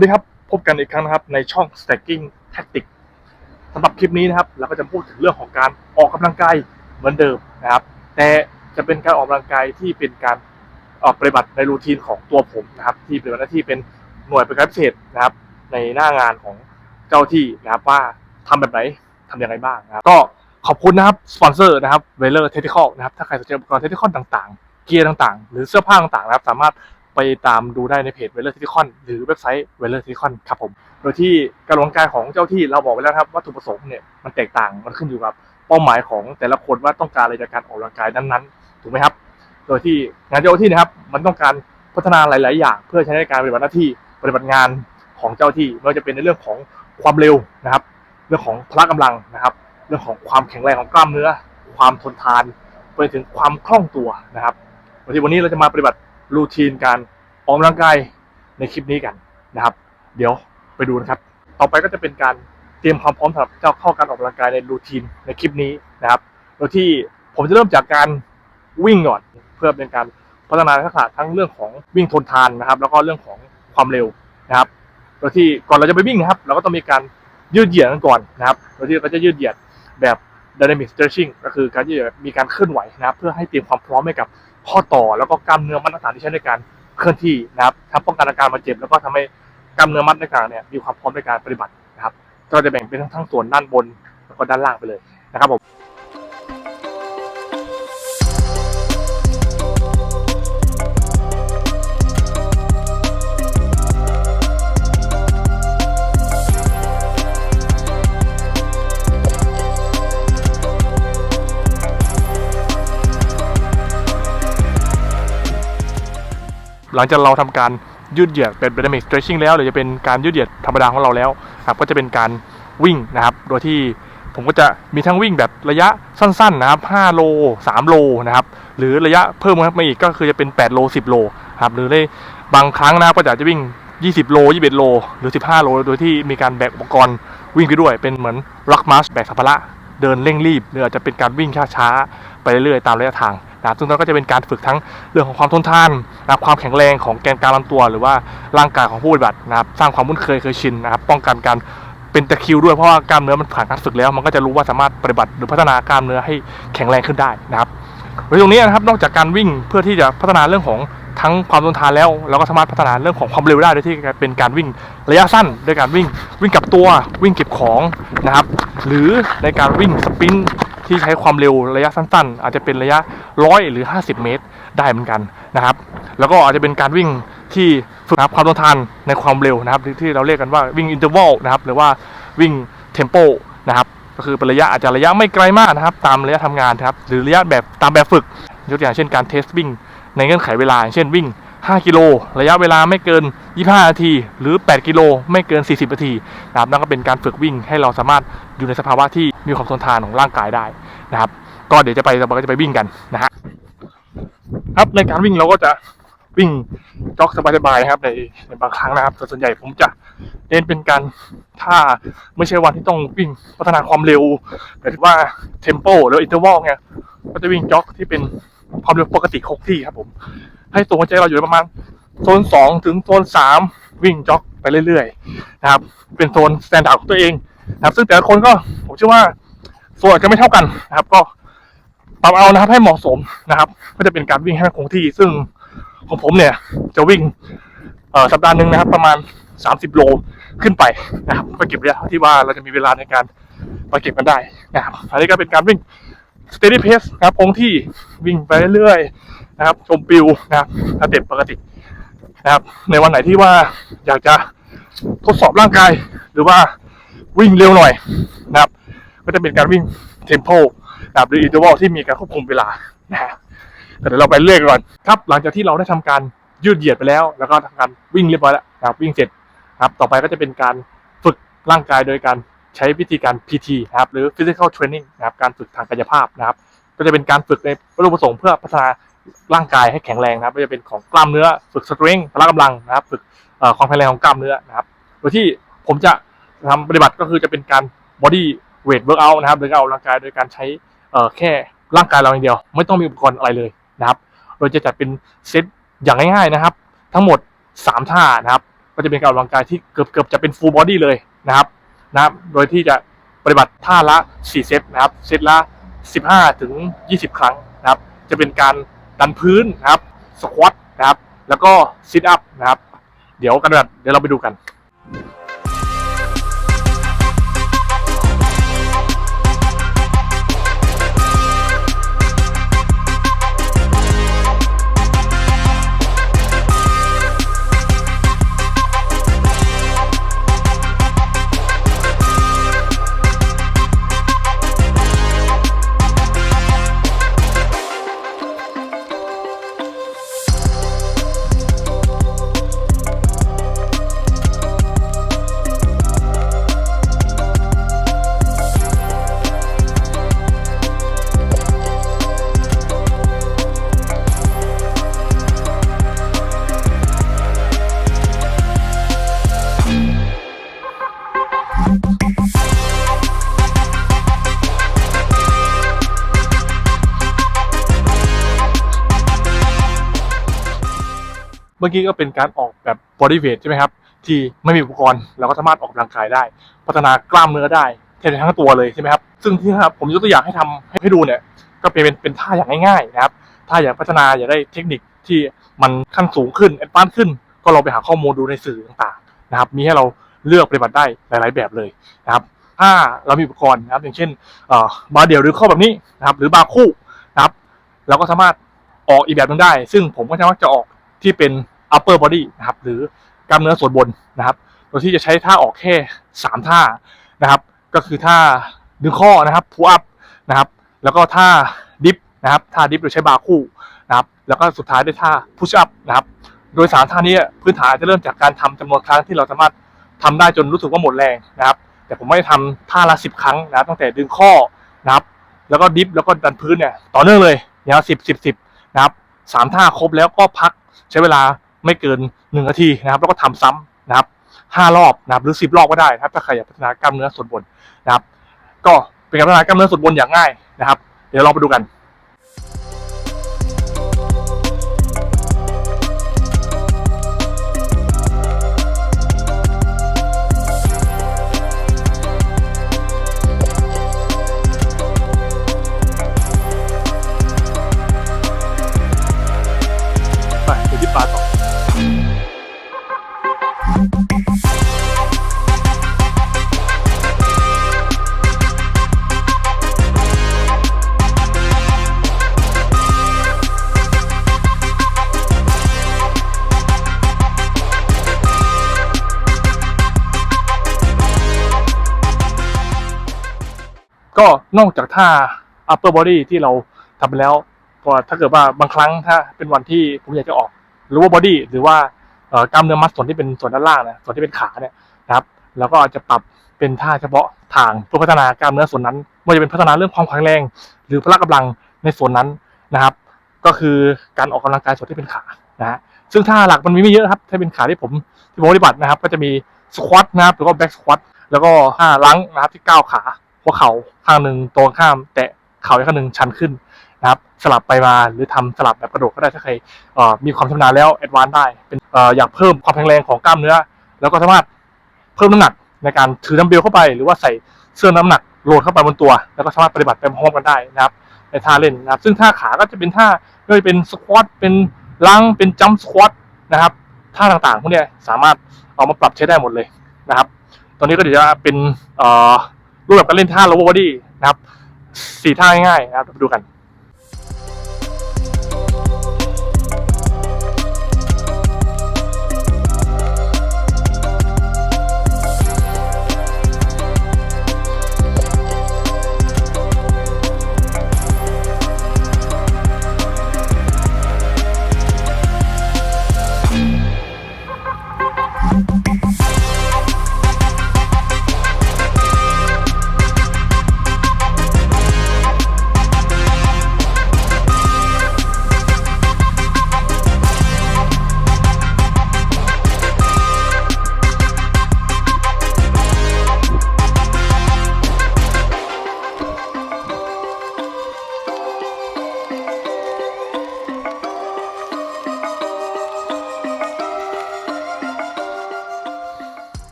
สวัสดีครับ พบกันอีกครั้งนะครับในช่อง Stacking Tactic สำหรับคลิปนี้นะครับ เราก็จะพูดถึงเรื่องของการออกกำลังกายเหมือนเดิมนะครับ แต่จะเป็นการออกกำลังกายที่เป็นการออกปฏิบัติในรูทีนของตัวผมนะครับ ที่เป็นหน้าที่เป็นหน่วยปฏิบัติพิเศษนะครับ ในหน้างานของเจ้าที่นะครับว่าทำแบบไหนทำยังไงบ้างนะครับ ก็ขอบคุณนะครับสปอนเซอร์นะครับเวลเลอร์เทคนิคอลนะครับถ้าใครสนใจอุปกรณ์เทคนิคอลต่างๆ เกียร์ต่างๆ หรือเสื้อผ้าต่างๆนะครับ สามารถ ไปตามดูได้ในเพจเวลเลอร์เทคนิคอลหรือเว็บไซต์เวลเลอร์เทคนิคอลครับผม โดยที่การออกกำลังกายของเจ้าที่เราบอกไว้แล้วครับวัตถุประสงค์เนี่ยมันแตกต่างมันขึ้นอยู่กับเป้าหมายของแต่ละคนว่าต้องการอะไรจากการออกกำลังกายนั้นๆ ถูกไหมครับ โดยที่งานเจ้าที่นะครับมันต้องการพัฒนาหลาย ๆ อย่าง เพื่อใช้ในการปฏิบัติหน้าที่ปฏิบัติงานของเจ้าที่ไม่ว่าจะเป็นในเรื่องของความเร็วนะครับ เรื่องของพละกำลังนะครับ เรื่องของความแข็งแรงของกล้ามเนื้อ ความทนทานไปถึงความคล่องตัวนะครับวันที่วันนี้เราจะมาปฏิบัติ รูทีนการออกกำลังกายในคลิปนี้กันนะครับ เดี๋ยวไปดูนะครับ ต่อไปก็จะเป็นการเตรียมความพร้อมสำหรับเจ้าเข้าการออกกำลังกายในรูทีนในคลิปนี้นะครับโดยที่ผมจะเริ่มจากการวิ่งก่อนเพื่อเป็นการพัฒนาทักษะทั้งเรื่องของวิ่งทนทานนะครับ แล้วก็เรื่องของความเร็วนะครับ โดยที่ก่อนเราจะไปวิ่งนะครับ เราก็ต้องมีการยืดเหยียดกันก่อนนะครับ โดยที่เราจะยืดเหยียดแบบ dynamic stretching ก็คือการที่จะมีการเคลื่อนไหวนะครับ เพื่อให้เตรียมความพร้อมให้กับข้อต่อ แล้วก็กล้ามเนื้อมัดต่างๆที่ใช้ในการเคลื่อนที่นะครับทำป้องกันอาการบาดเจ็บ แล้วก็ทำให้กล้ามเนื้อมัดต่างๆเนี่ยมีความพร้อมในการปฏิบัตินะครับ ก็จะแบ่งเป็นทั้งทั้งส่วนด้านบนแล้วก็ด้านล่างไปเลยนะครับผม หลังจากเราทำการยืดเหยียดเป็น dynamic stretching แล้วหรือจะเป็นการยืดเหยียดธรรมดาของเราแล้วครับก็จะเป็นการวิ่งนะครับ โดยที่ผมก็จะมีทั้งวิ่งแบบระยะสั้นๆนะครับ5โล 3 โลนะครับ หรือระยะเพิ่มมาอีกก็คือจะเป็น 8 โล 10 โลครับหรือในบางครั้งนะก็อาจจะวิ่ง 20 โล 21 โล หรือ 15 โล โดยที่มีการแบกอุปกรณ์วิ่งไปด้วย เป็นเหมือน rock march แบกสัมภาระเดินเร่งรีบหรืออาจจะเป็นการวิ่งช้าๆ ไปเรื่อยๆ ตามระยะทาง นะครับซึ่งนั่นก็จะเป็นการฝึกทั้งเรื่องของความทนทานนะครับความแข็งแรงของแกนกลางลำตัว หรือว่าร่างกายของผู้ปฏิบัตินะครับสร้างความคุ้นเคยเคยชินนะครับป้องกันการเป็นตะคิวด้วยเพราะว่ากล้ามเนื้อมันผ่านการฝึกแล้ว มันก็จะรู้ว่าสามารถปฏิบัติหรือพัฒนากล้ามเนื้อให้แข็งแรงขึ้นได้นะครับโดยตรงนี้นะครับนอกจากการวิ่งเพื่อที่จะพัฒนาเรื่องของทั้งความทนทานแล้ว เราก็สามารถพัฒนาเรื่องของความเร็วได้โดยที่เป็นการวิ่งระยะสั้นด้วยการวิ่งวิ่งกับตัววิ่งเก็บของนะครับหรือในการวิ่งสปริน ที่ใช้ความเร็วระยะสั้นๆ อาจจะเป็นระยะร้อยหรือ 50 เมตรได้เหมือนกันนะครับ แล้วก็อาจจะเป็นการวิ่งที่ฝึกนะความทนทานในความเร็วนะครับ ที่เราเรียกกันว่าวิ่งอินเตอร์วัลนะครับหรือว่าวิ่งเทมโปนะครับก็คือเป็นระยะอาจจะระยะไม่ไกลมากนะครับ ตามระยะทำงานนะครับหรือระยะแบบตามแบบฝึกยกตัวอย่างเช่นการเทสวิ่งในเงื่อนไขเวลาเช่นวิ่ง 5 กิโล ระยะเวลาไม่เกิน 25 นาที หรือ 8 กิโล ไม่เกิน 40 นาทีนะครับนั่นก็เป็นการฝึกวิ่งให้เราสามารถอยู่ในสภาวะที่มีความทนทานของร่างกายได้นะครับ ก็เดี๋ยวจะไปเราก็จะไปวิ่งกันนะฮะครับในการวิ่งเราก็จะวิ่งจ็อกสบายๆนะครับในในบางครั้งนะครับแต่ส่วนใหญ่ผมจะเน้นเป็นการถ้าไม่ใช่วันที่ต้องวิ่งพัฒนาความเร็วหมายถึงว่าเทมโปหรืออินเทอร์วอลเนี่ยก็จะวิ่งจ็อกที่เป็นความเร็วปกติคงที่ครับผม ให้ตัวหัวใจเราอยู่ประมาณโซนสองถึงโซนสามวิ่งจ็อกไปเรื่อยๆนะครับ เป็นโซนสแตนดาร์ดของตัวเองนะครับ ซึ่งแต่ละคนก็ผมเชื่อว่าโซนอาจจะไม่เท่ากันนะครับ ก็ปรับเอานะครับให้เหมาะสมนะครับ ก็จะเป็นการวิ่งให้คงที่ ซึ่งของผมเนี่ยจะวิ่งสัปดาห์หนึ่งนะครับ ประมาณ 30 โลขึ้นไปนะครับไปเก็บระยะที่ว่าเราจะมีเวลาในการไปเก็บกันได้นะครับอันนี้ก็เป็นการวิ่ง steady pace นะครับคงที่วิ่งไปเรื่อย นะครับ ชมปิวนะครับสเต็ปปกตินะครับ ในวันไหนที่ว่าอยากจะทดสอบร่างกาย หรือว่าวิ่งเร็วหน่อยนะครับ ก็จะเป็นการวิ่งเทมโปนะครับหรืออินเทอร์วลที่มีการควบคุมเวลานะฮะแต่เดี๋ยวเราไปเรื่อยก่อนครับ หลังจากที่เราได้ทำการยืดเหยียดไปแล้ว แล้วก็ทำการวิ่งเรียบร้อยแล้วนะครับวิ่งเสร็จครับต่อไปก็จะเป็นการฝึกร่างกายโดยการใช้วิธีการ PT นะครับหรือ physical training นะครับการฝึกทางกายภาพนะครับ ก็จะเป็นการฝึกในวัตถุประสงค์เพื่อพัฒนา ร่างกายให้แข็งแรงนะครับไม่ว่าจะเป็นของกล้ามเนื้อฝึกสตริงพละกำลังนะครับ ฝึกความแข็งแรงของกล้ามเนื้อนะครับโดยที่ผมจะทำปฏิบัติก็คือจะเป็นการ body weight workout นะครับโดยการออกกำลังกายโดยการใช้แค่ร่างกายเราอย่างเดียว ไม่ต้องมีอุปกรณ์อะไรเลยนะครับ โดยจะจัดเป็นเซตอย่างง่ายๆนะครับ ทั้งหมด 3 ท่านะครับ ก็จะเป็นการออกกำลังกายที่เกือบเกือบจะเป็นฟูลบอดี้เลยนะครับนะบโดยที่จะปฏิบัติท่าละ 4 เซตนะครับ เซตละ 15 ถึง 20 ครั้งนะครับ จะเป็นการ ดันพื้นนะครับสควอตนะครับ แล้วก็ซิทอัพนะครับ เดี๋ยวกันแบบเดี๋ยวเราไปดูกัน เมื่อกี้ก็เป็นการออกแบบบอดี้เวทใช่ไหมครับที่ไม่มีอุปกรณ์เราก็สามารถออกกำลังกายได้ พัฒนากล้ามเนื้อได้แทบทั้งตัวเลยใช่ไหมครับซึ่งที่ครับผมยกตัวอย่างให้ทำให้ให้ดูเนี่ยก็เป็นเป็นปนท่าอย่างง่ายๆนะครับถ้าอยากพัฒนาอยากได้เทคนิคที่มันขั้นสูงขึ้นแอดวานซ์ขึ้น ก็ลองไปหาข้อมูลดูในสื่อต่างๆนะครับมีให้เราเลือกปฏิบัติได้หลาย ๆ แบบเลยนะครับถ้าเรามีอุปกรณ์นะครับอย่างเช่นบาร์เดี่ยวหรือข้อแบบนี้นะครับหรือบาร์คู่นะครับเราก็สามารถออกอีกแบบนึงได้ ซึ่งผมก็จะมักจะออกที่เป็น upper body นะครับหรือกล้ามเนื้อส่วนบนนะครับโดยที่จะใช้ท่าออกแค่ 3 ท่านะครับ ก็คือท่าดึงข้อนะครับ pull up นะครับ แล้วก็ท่าดิฟนะครับท่าดิฟโดยใช้บาร์คู่นะครับ แล้วก็สุดท้ายด้วยท่า push up นะครับ โดยสามท่านี้พื้นฐานจะเริ่มจากการทำจำนวนครั้งที่เราสามารถทำได้จนรู้สึกว่าหมดแรงนะครับ แต่ผมไม่ได้ทำท่าละสิบครั้งนะตั้งแต่ดึงข้อนะครับ แล้วก็ดิฟแล้วก็ดันพื้นเนี่ยต่อเนื่องเลยยาวสิบสิบสิบนะครับสามท่าครบแล้วก็พักใช้เวลา ไม่เกินหนึ่งนาทีนะครับ แล้วก็ทำซ้ำนะครับห้ารอบนะครับหรือสิบรอบก็ได้นะครับ ถ้าใครอยากพัฒนากล้ามเนื้อส่วนบนนะครับ ก็เป็นการพัฒนากล้ามเนื้อส่วนบนอย่างง่ายนะครับ เดี๋ยวลองไปดูกัน ก็นอกจากท่า upper body ที่เราทำไปแล้วก็ถ้าเกิดว่าบางครั้งถ้าเป็นวันที่ผมอยากจะออก หรือว่า body หรือว่ากล้ามเนื้อมัดส่วนที่เป็นส่วนด้านล่างนะส่วนที่เป็นขาเนี่ยนะครับเราก็อาจจะปรับเป็นท่าเฉพาะทางเพื่อพัฒนากล้ามเนื้อส่วนนั้นไม่ว่าจะเป็นพัฒนาเรื่องความแข็งแรง หรือพละกำลังในส่วนนั้นนะครับ ก็คือการออกกำลังกายส่วนที่เป็นขานะฮะซึ่งท่าหลักมันมีไม่เยอะครับ ถ้าเป็นขาที่ผมที่ผมปฏิบัตินะครับ ก็จะมีสควอตนะครับหรือว่าแบ็กสควอตแล้วก็ท่าลังนะครับที่ก้าวขาหัวเข่า ข้างหนึ่งตรงข้าม แตะเข่าอีกข้างหนึ่งชันขึ้นนะครับสลับไปมาหรือทำสลับแบบกระโดดก็ได้ถ้าใครมีความชำนาญแล้วแอดวานได้เป็นออยากเพิ่มความแข็งแรงของกล้ามเนื้อ แล้วก็สามารถเพิ่มน้ำหนักในการถือดัมเบลเข้าไปหรือว่าใส่เสื้อน้ำหนักโหลดเข้าไปบนตัว แล้วก็สามารถปฏิบัติไปพร้อมกันได้นะครับในท่าเล่นนะครับ ซึ่งท่าขาก็จะเป็นท่าไม่ว่าจะเป็นสควอตเป็นลังเป็นจัมป์สควอตนะครับท่าต่างๆพวกนี้สามารถเอามาปรับใช้ได้หมดเลยนะครับ ตอนนี้ก็เดี๋ยวจะเป็นอ รูปแบบการเล่นท่า lower body นะครับสี่ท่าง่ายๆนะครับดูกัน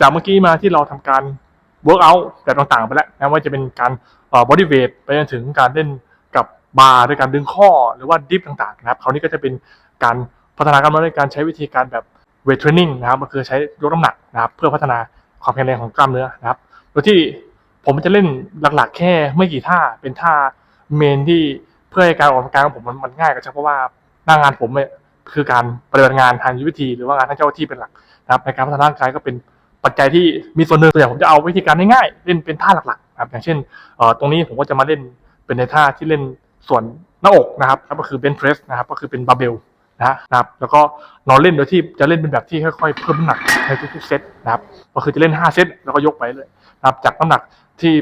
จากเมื่อกี้มาที่เราทำการ work out แบบต่างๆไปแล้วนะว่าจะเป็นการเอ่อ body weight ไปจนถึงการเล่นกับบาร์ด้วยการดึงข้อหรือว่าดิฟต่างๆนะครับคราวนี้ก็จะเป็นการพัฒนากล้ามเนื้อในการใช้วิธีการแบบ weight training นะครับก็คือใช้ยกน้ำหนักนะครับเพื่อพัฒนาความแข็งแรงของกล้ามเนื้อนะครับโดยที่ผมจะเล่นหลักๆ แค่ไม่กี่ท่าเป็นท่าเมนที่เพื่อให้การออกกำลังกายของผมมันมันง่ายกว่าเพราะว่าหน้างานผมเนี่ยคือการปฏิบัติงานทางยุทธวิธี หรือว่างานทางเจ้าหน้าที่เป็นหลักนะครับในการพัฒนาร่างกายก็เป็น ปัจจัยที่มีส่วนหนึ่งตัวอย่างผมจะเอาวิธีการง่ายๆเล่นเป็นท่าหลักๆนะครับอย่างเช่นตรงนี้ผมก็จะมาเล่นเป็นในท่าที่เล่นส่วนหน้าอกนะครับก็คือเบนเพรสนะครับก็คือเป็นบาร์เบลนะครับแล้วก็นอนเล่นโดยที่จะเล่นเป็นแบบที่ค่อยๆเพิ่มน้ำหนักในทุกๆเซตนะครับก็คือจะเล่น 5 เซตแล้วก็ยกไปเลยนะครับจากน้ำหนักที่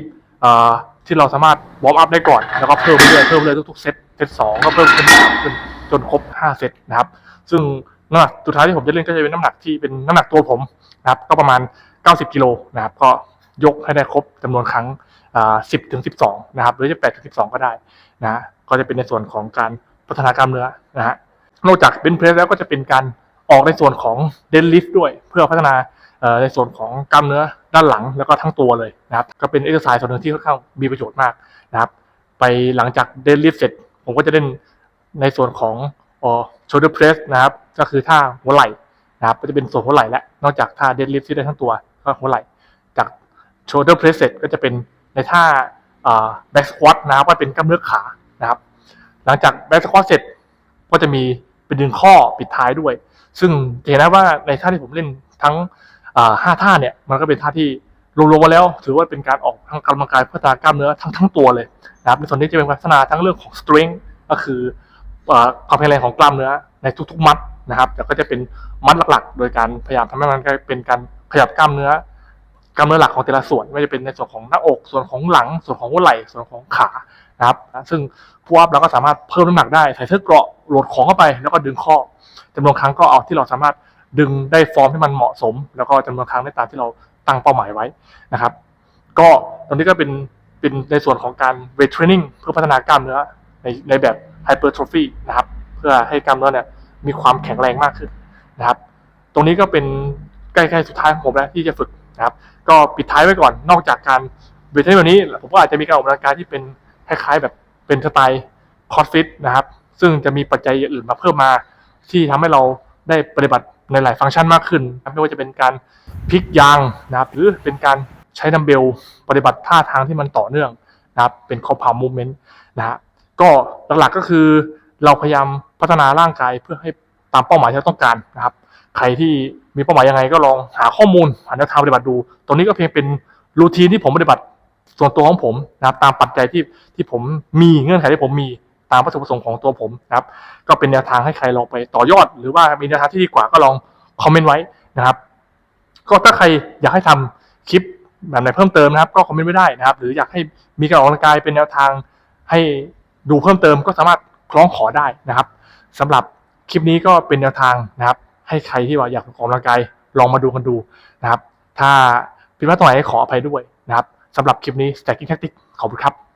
ที่เราสามารถวอร์มอัพได้ก่อน แล้วก็เพิ่มไปเรื่อยๆเพิ่มเรื่อยทุกๆเซตเซตสองก็เพิ่มขึ้นจนครบ 5 เซตนะครับ ซึ่ง น้ำหนักสุดท้ายที่ผมจะเล่นก็จะเป็นน้ำหนักที่เป็นน้ำหนักตัวผมนะครับ ก็ประมาณ 90กิโลนะครับ ก็ยกให้ได้ครบจำนวนครั้งอ่า10ถึง12นะครับ หรือจะ8ถึง12ก็ได้นะก็จะเป็นในส่วนของการพัฒนากล้ามเนื้อนะฮะนอกจากเบนเพรสแล้วก็จะเป็นการออกในส่วนของเดนลิฟด้วย เพื่อพัฒนาในส่วนของกล้ามเนื้อด้านหลังแล้วก็ทั้งตัวเลยนะครับ ก็เป็นเอ็กซ์ไซส์ส่วนหนึ่งที่ค่อนข้างมีประโยชน์มากนะครับ ไปหลังจากเดนลิฟเสร็จ ผมก็จะเล่นในส่วนของ เอ่อ shoulder press นะครับ ก็คือท่าหัวไหล่นะครับ ก็จะเป็นส่วนหัวไหล่และนอกจากท่าเดนลิฟที่ได้ทั้งตัวก็หัวไหล่ จาก shoulder press เสร็จก็จะเป็นในท่า back squat นะครับก็เป็นกล้ามเนื้อขานะครับ หลังจาก back squat เสร็จก็จะมีเป็นดึงข้อปิดท้ายด้วย ซึ่งเห็นได้ว่าในท่าที่ผมเล่นทั้งห้าท่าเนี่ยมันก็เป็นท่าที่รวมๆมาแล้ว ถือว่าเป็นการออกทางกำลังกายเพื่อพัฒนากล้ามเนื้อทั้งทั้งตัวเลยนะครับในส่วนนี้จะเป็นพัฒนาทั้งเรื่องของ strength ก็คือ ความแข็งแรงของกล้ามเนื้อในทุกๆมัดนะครับแต่ก็จะเป็นมัดหลักๆ โดยการพยายามทำให้มันเป็นการขยับกล้ามเนื้อกล้ามเนื้อหลักของแต่ละส่วนไม่ว่าจะเป็นในส่วนของหน้าอก ส่วนของหลัง ส่วนของหัวไหล่ ส่วนของขานะครับ ซึ่งผู้อัพเราก็สามารถเพิ่มน้ำหนักได้ใส่เสื้อเกราะโหลดของเข้าไป แล้วก็ดึงข้อจำนวนครั้งก็เอาที่เราสามารถดึงได้ฟอร์มที่มันเหมาะสม แล้วก็จำนวนครั้งได้ตามที่เราตั้งเป้าหมายไว้นะครับ ก็ตรงนี้ก็เป็นเป็นในส่วนของการเวทเทรนนิ่งเพื่อพัฒนากล้ามเนื้อ ในในแบบไฮเปอร์โทรฟีนะครับ เพื่อให้กล้ามเนื้อเนี่ยมีความแข็งแรงมากขึ้นนะครับ ตรงนี้ก็เป็นใกล้ๆสุดท้ายของผมแล้วที่จะฝึกนะครับ ก็ปิดท้ายไว้ก่อน นอกจากการเวทเทรนนิ่งนี้ ผมก็อาจจะมีการออกกำลังกายที่เป็นคล้ายๆ แบบเป็นสไตล์คอร์สฟิตนะครับ ซึ่งจะมีปัจจัยอื่นมาเพิ่มมาที่ทำให้เราได้ปฏิบัติในหลายฟังก์ชันมากขึ้น ไม่ว่าจะเป็นการพลิกยางนะครับ หรือเป็นการใช้ดัมเบลปฏิบัติท่าทางที่มันต่อเนื่องนะครับ เป็นคอพาวมูเมนต์นะฮะ ก็หลักๆก็คือเราพยายามพัฒนาร่างกายเพื่อให้ตามเป้าหมายที่เราต้องการนะครับ ใครที่มีเป้าหมายยังไงก็ลองหาข้อมูลหาแนวทางปฏิบัติดู ตรงนี้ก็เพียงเป็นรูทีนที่ผมปฏิบัติส่วนตัวของผมนะครับ ตามปัจจัยที่ที่ผมมีเงื่อนไขที่ผมมีตามวัตถุประสงค์ของตัวผมนะครับ ก็เป็นแนวทางให้ใครลองไปต่อยอด หรือว่ามีแนวทางที่ดีกว่าก็ลองคอมเมนต์ไว้นะครับ ก็ถ้าใครอยากให้ทำคลิปแบบไหนเพิ่มเติมนะครับ ก็คอมเมนต์ไว้ได้นะครับ หรืออยากให้มีการออกกำลังกายเป็นแนวทางให้ ดูเพิ่มเติมก็สามารถคล้องขอได้นะครับสำหรับคลิปนี้ก็เป็นแนวทางนะครับ ให้ใครที่ว่าอยากออกกำลังกายลองมาดูกันดูนะครับ ถ้าผิดพลาดตรงไหนขออภัยด้วยนะครับสำหรับคลิปนี้ Stacking Tactics ขอบคุณครับ